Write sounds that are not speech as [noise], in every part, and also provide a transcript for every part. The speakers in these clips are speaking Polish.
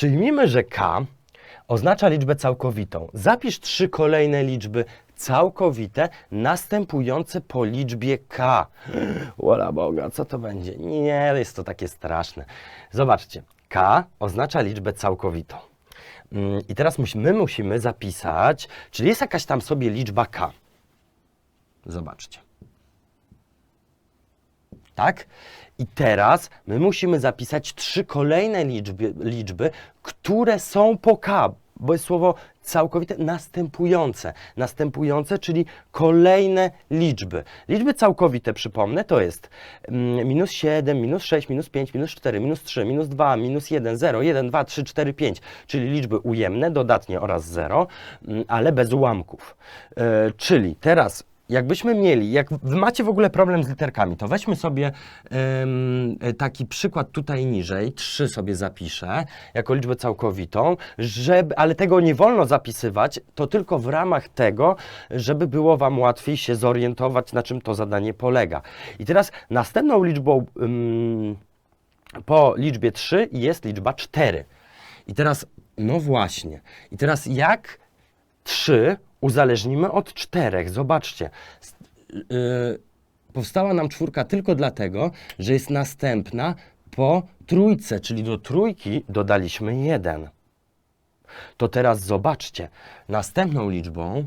Przyjmijmy, że k oznacza liczbę całkowitą. Zapisz trzy kolejne liczby całkowite następujące po liczbie k. [gasps] Wola Boga, co to będzie? Nie, jest to takie straszne. Zobaczcie, k oznacza liczbę całkowitą. Mm, I teraz my musimy zapisać, czyli jest jakaś tam sobie liczba k. Zobaczcie. Tak? I teraz my musimy zapisać trzy kolejne liczby, liczby które są po k, bo jest słowo całkowite następujące. Następujące, czyli kolejne liczby. Liczby całkowite, przypomnę, to jest mm, minus 7, minus 6, minus 5, minus 4, minus 3, minus 2, minus 1, 0, 1, 2, 3, 4, 5, czyli liczby ujemne, dodatnie oraz 0, mm, ale bez ułamków. E, czyli teraz Jakbyśmy mieli, jak macie w ogóle problem z literkami, to weźmy sobie em, taki przykład tutaj niżej, 3 sobie zapiszę jako liczbę całkowitą, żeby, ale tego nie wolno zapisywać, to tylko w ramach tego, żeby było Wam łatwiej się zorientować, na czym to zadanie polega. I teraz następną liczbą em, po liczbie 3 jest liczba 4. I teraz, no właśnie, i teraz jak 3 uzależnimy od 4? Zobaczcie. Yy, powstała nam czwórka tylko dlatego, że jest następna po trójce, czyli do trójki dodaliśmy 1. To teraz zobaczcie, następną liczbą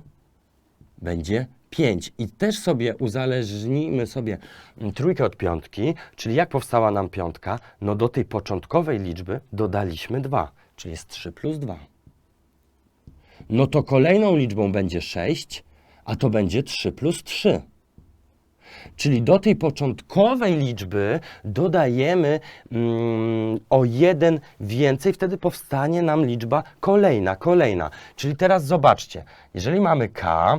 będzie 5. I też sobie uzależnimy sobie mm, trójkę od piątki, czyli jak powstała nam piątka? No do tej początkowej liczby dodaliśmy 2, czyli jest 3 plus 2. No to kolejną liczbą będzie 6, a to będzie 3 plus 3. Czyli do tej początkowej liczby dodajemy mm, o jeden więcej, wtedy powstanie nam liczba kolejna, kolejna. Czyli teraz zobaczcie, jeżeli mamy k,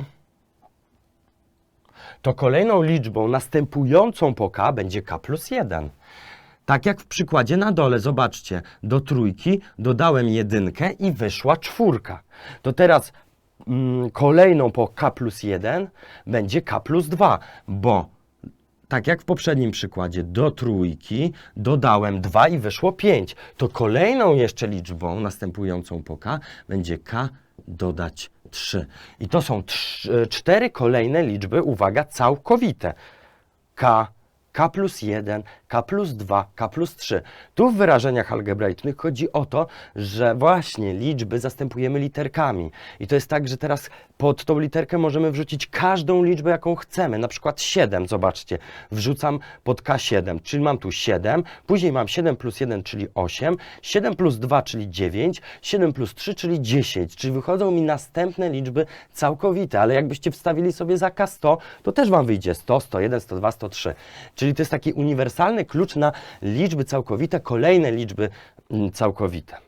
to kolejną liczbą następującą po k będzie k plus 1. Tak jak w przykładzie na dole, zobaczcie, do trójki dodałem jedynkę i wyszła czwórka. To teraz mm, kolejną po k plus 1 będzie k plus 2, bo tak jak w poprzednim przykładzie, do trójki dodałem 2 i wyszło 5. To kolejną jeszcze liczbą następującą po k będzie k dodać 3. I to są trz- cztery kolejne liczby, uwaga, całkowite. k, k plus 1, k plus 2, k plus 3. Tu w wyrażeniach algebraicznych chodzi o to, że właśnie liczby zastępujemy literkami. I to jest tak, że teraz pod tą literkę możemy wrzucić każdą liczbę, jaką chcemy. Na przykład 7, zobaczcie, wrzucam pod K7, czyli mam tu 7, później mam 7 plus 1, czyli 8, 7 plus 2, czyli 9, 7 plus 3, czyli 10, czyli wychodzą mi następne liczby całkowite, ale jakbyście wstawili sobie za K100, to też Wam wyjdzie 100, 101, 102, 103. Czyli to jest taki uniwersalny klucz na liczby całkowite, kolejne liczby mm, całkowite.